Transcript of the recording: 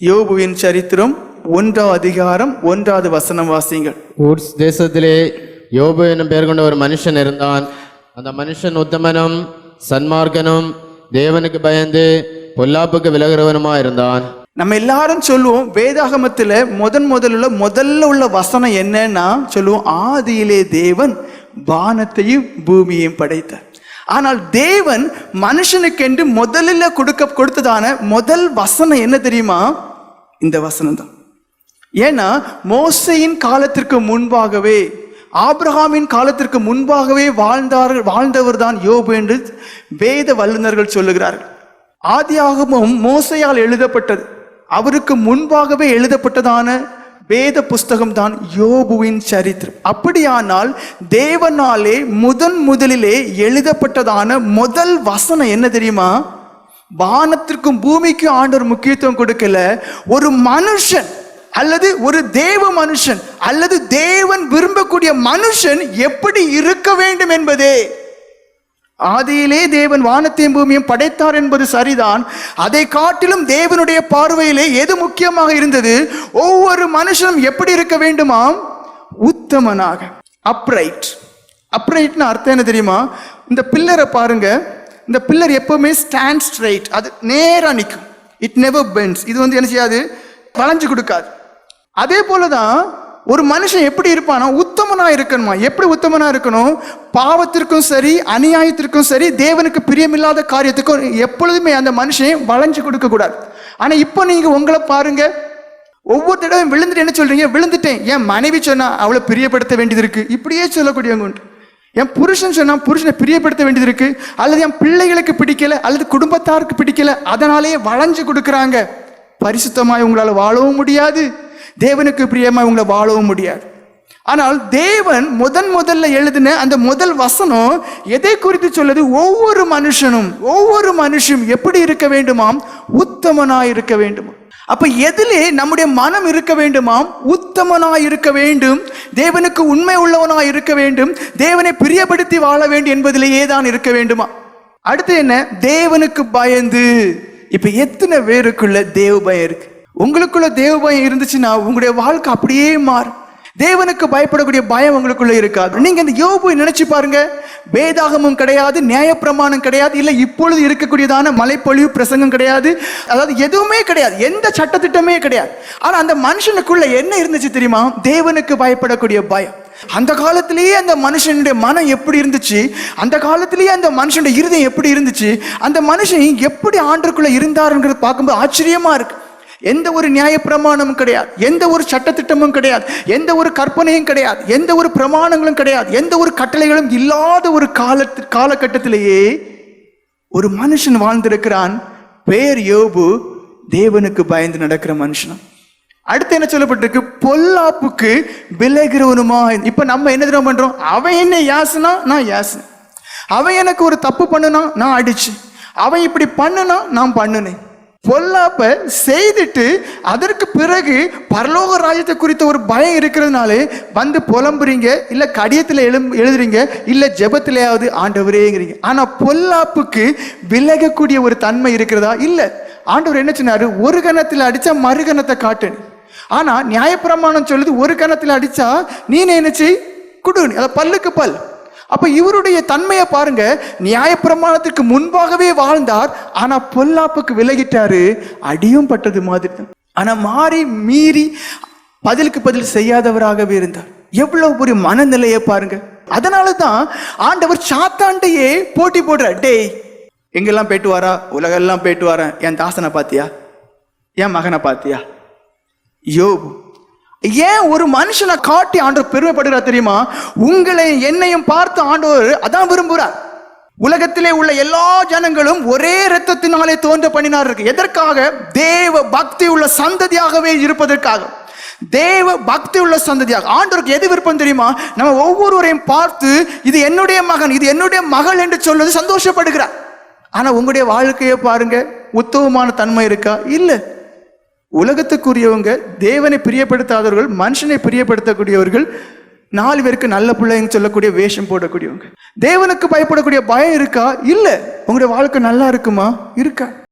யோபுவின் சரித்திரம் ஒன்றாவது அதிகாரம் ஒன்றாவது வசனம் வாசிங்கள் ஊட்ஸ் தேசத்திலே யோபு என்னும் பெயர் கொண்ட ஒரு மனுஷன் இருந்தான். அந்த மனுஷன் உத்தமனும் சன்மார்க்கனும் தேவனுக்கு பயந்து பொல்லாப்புக்கு விலகிறவனுமா இருந்தான். நம்ம எல்லாரும் சொல்லுவோம் வேதாகமத்துல முதன் முதல்ல முதல்ல உள்ள வசனம் என்னன்னா சொல்லுவோம் ஆதியிலே தேவன் வானத்தையும் பூமியையும் படைத்தார். ஆனால் தேவன் மனுஷனுக்கென்று முதலில் கொடுக்க கொடுத்ததான முதல் வசனம் என்ன தெரியுமா? இந்த வசனம் தான் ஏன்னா மோசையின் காலத்திற்கு முன்பாகவே ஆப்ரஹாமின் காலத்திற்கு முன்பாகவே வாழ்ந்தார்கள் வாழ்ந்தவர் தான் யோபு என்று வேத வல்லுநர்கள் சொல்லுகிறார்கள். ஆதியாகமும் மோசையால் எழுதப்பட்டது. அவருக்கு முன்பாகவே எழுதப்பட்டதான வேத புஸ்தகம் தான் யோபுவின் சரித்திரம். அப்படியானால் தேவனாலே முதன் முதலிலே எழுதப்பட்டதான முதல் வசனம் என்ன தெரியுமா? வானத்திற்கும் பூமிக்கும் ஆண்டவர் முக்கியத்துவம் கொடுக்கல. ஒரு மனுஷன் அல்லது ஒரு தேவ மனுஷன் அல்லது தேவன் விரும்பக்கூடிய மனுஷன் எப்படி இருக்க வேண்டும் என்பதே. ஆதியிலே தேவன் வானத்தையும் பூமியும் படைத்தார் என்பது சரிதான். அதை காட்டிலும் தேவனுடைய பார்வையிலே எது முக்கியமாக இருந்தது? ஒவ்வொரு மனுஷனும் எப்படி இருக்க வேண்டுமாம்? உத்தமனாக. அப்ரைட் அப்ரைட்னு அர்த்தம் என்ன தெரியுமா? இந்த பில்லரை பாருங்க. இந்த பில்லர் எப்பவுமே ஸ்டாண்ட் ஸ்ட்ரைட் அது நேராக நிற்கும் இட் நெவர் பென்ஸ் இது வந்து என்ன செய்யாது? வளைஞ்சு கொடுக்காது. அதே போல தான் ஒரு மனுஷன் எப்படி இருப்பானா? உத்தமனாக இருக்கணுமா? எப்படி உத்தமனாக இருக்கணும்? பாவத்திற்கும் சரி அநியாயத்திற்கும் சரி தேவனுக்கு பிரியமில்லாத காரியத்துக்கும் எப்பொழுதுமே அந்த மனுஷன் வளைஞ்சு கொடுக்கக்கூடாது ஆனால் இப்போ நீங்கள் உங்களை பாருங்க. ஒவ்வொரு தடவையும் விழுந்துட்டு என்ன சொல்றீங்க? விழுந்துட்டேன். என் மனைவி சொன்னா அவளை பிரியப்படுத்த வேண்டியது இருக்கு. இப்படியே சொல்லக்கூடியவங்க உண்டு. என் புருஷன் சொன்னா புருஷனை பிரியப்படுத்த வேண்டியது இருக்கு. அல்லது என் பிள்ளைகளுக்கு பிடிக்கல அல்லது குடும்பத்தாருக்கு பிடிக்கல அதனாலேயே வளைஞ்சு கொடுக்குறாங்க. பரிசுத்தமாய் உங்களால் வாழவும் முடியாது. தேவனுக்கு பிரியமாய் உங்களை வாழவும் முடியாது. ஆனால் தேவன் முதன் முதல்ல எழுதின அந்த முதல் வசனம் எதை குறித்து சொல்லுது? ஒவ்வொரு மனுஷனும் ஒவ்வொரு மனுஷனும் எப்படி இருக்க வேண்டுமாம்? உத்தமனாய் இருக்க வேண்டுமா அப்ப எதிலே நம்முடைய மனம் இருக்க வேண்டுமாம் உத்தமனாய் இருக்க வேண்டும் தேவனுக்கு உண்மை உள்ளவனாய் இருக்க வேண்டும் தேவனை பிரியப்படுத்தி வாழ வேண்டும் என்பதிலேயே தான் இருக்க வேண்டுமா? அடுத்து என்ன? தேவனுக்கு பயந்து. இப்ப எத்தனை பேருக்குள்ள தேவ பயம் இருக்கு? உங்களுக்குள்ள தேவ பயம் இருந்துச்சுன்னா உங்களுடைய வாழ்க்கை அப்படியே மாறும். தேவனுக்கு பயப்படக்கூடிய பயம் உங்களுக்குள்ள இருக்காது. நீங்க இந்த யோபு நினைச்சு பாருங்க. வேதாகமும் கிடையாது நியாயப்பிரமாணம் கிடையாது இல்ல இப்பொழுது இருக்கக்கூடியதான மலைப்பொழிவு பிரசங்கம் கிடையாது. அதாவது எதுவுமே கிடையாது எந்த சட்டத்திட்டமே கிடையாது. ஆனா அந்த மனுஷனுக்குள்ள என்ன இருந்துச்சு தெரியுமா? தேவனுக்கு பயப்படக்கூடிய பயம். அந்த காலத்திலேயே அந்த மனுஷனுடைய மனம் எப்படி இருந்துச்சு? அந்த காலத்திலேயே அந்த மனுஷனுடைய இருதயம் எப்படி இருந்துச்சு? அந்த மனுஷன் எப்படி ஆண்டுக்குள்ள இருந்தாருங்கிறது பார்க்கும்போது ஆச்சரியமா இருக்கு. எந்த ஒரு நியாயப்பிரமாணமும் கிடையாது. எந்த ஒரு சட்டத்திட்டமும் கிடையாது. எந்த ஒரு கற்பனையும் கிடையாது. எந்த ஒரு பிரமாணங்களும் கிடையாது. எந்த ஒரு கட்டளைகளும் இல்லாத ஒரு காலத்து காலகட்டத்திலேயே ஒரு மனுஷன் வாழ்ந்திருக்கிறான். பேர் யோபு. தேவனுக்கு பயந்து நடக்கிற மனுஷன். அடுத்து என்ன சொல்லப்பட்டிருக்கு? பொல்லாப்புக்கு விலகிறவனுமா இப்போ நம்ம என்ன தினம் பண்றோம்? அவன் என்ன யாசுனா? நான் யாசு அவன் எனக்கு ஒரு தப்பு பண்ணுனா நான் அடிச்சு அவன் இப்படி பண்ணுனா நான் பண்ணுனேன். பொல்லாப்ப செய்துட்டு அதற்கு பிறகு பரலோக ராஜ்யத்தை குறித்த ஒரு பயம் இருக்கிறதுனாலே வந்து புலம்புறீங்க இல்ல கடியத்தில் எழும் எழுதுறீங்க இல்ல ஜெபத்திலேயாவது ஆண்டவரேங்கிறீங்க. ஆனா பொல்லாப்புக்கு விலகக்கூடிய ஒரு தன்மை இருக்கிறதா? இல்ல. ஆண்டவர் என்ன சொன்னாரு? ஒரு கணத்தில் அடித்தா மறு கணத்தை காட்டு ஆனா நியாயப்பிரமாணம் சொல்லுது ஒரு கணத்தில் அடிச்சா நீ நினைச்சு குடு அதை பல்லுக்கு பல். அப்ப இவருடைய தன்மையை பாருங்க நியாயப்பிரமாணத்திற்கு முன்பாகவே வாழ்ந்தார் ஆனா பொல்லாப்புக்கு விலகிட்டாரு அடியும் பட்டது மாதிரி தான். ஆனா மாறி மீறி பதிலுக்கு பதில் செய்யாதவராகவே இருந்தார். எவ்வளவு ஒரு மனநிலையை பாருங்க. அதனால தான் ஆண்டவர் சாத்தாண்டையே போட்டி போடுறார். டேய் எங்கெல்லாம் போயிட்டு வாரா உலகெல்லாம் போயிட்டு வரேன். என் தாசனை பார்த்தியா என் மகனை பார்த்தியா யோபு ஏன் ஒரு மனுஷனை காட்டி ஆண்டவர் பெருமைப்படுகிறார் தெரியுமா? உங்களை என்னையும் பார்த்து ஆண்டவர் அதான் விரும்புகிறார். உலகத்திலே உள்ள எல்லா ஜனங்களும் ஒரே இரத்தத்தினாலே தோன்ற பண்ணினார்கள் எதற்காக? தேவ பக்தி உள்ள சந்ததியாகவே இருப்பதற்காக. தேவ பக்தி உள்ள சந்ததியாக. ஆண்டோருக்கு எது விருப்பம் தெரியுமா? நம்ம ஒவ்வொருவரையும் பார்த்து இது என்னுடைய மகன் இது என்னுடைய மகள் என்று சொல்வது சந்தோஷப்படுகிறார். ஆனால் உங்களுடைய வாழ்க்கையை பாருங்க உத்தமமான தன்மை இருக்கா? இல்லை. உலகத்துக்குரியவங்க தேவனை பிரியப்படுத்தாதவர்கள் மனுஷனை பிரியப்படுத்தக்கூடியவர்கள் நாலு பேருக்கு நல்ல பிள்ளைன்னு சொல்லக்கூடிய வேஷம் போடக்கூடியவங்க. தேவனுக்கு பயப்படக்கூடிய பயம் இருக்கா? இல்லை. உங்களுடைய வாழ்க்கை நல்லா இருக்குமா? இருக்கா?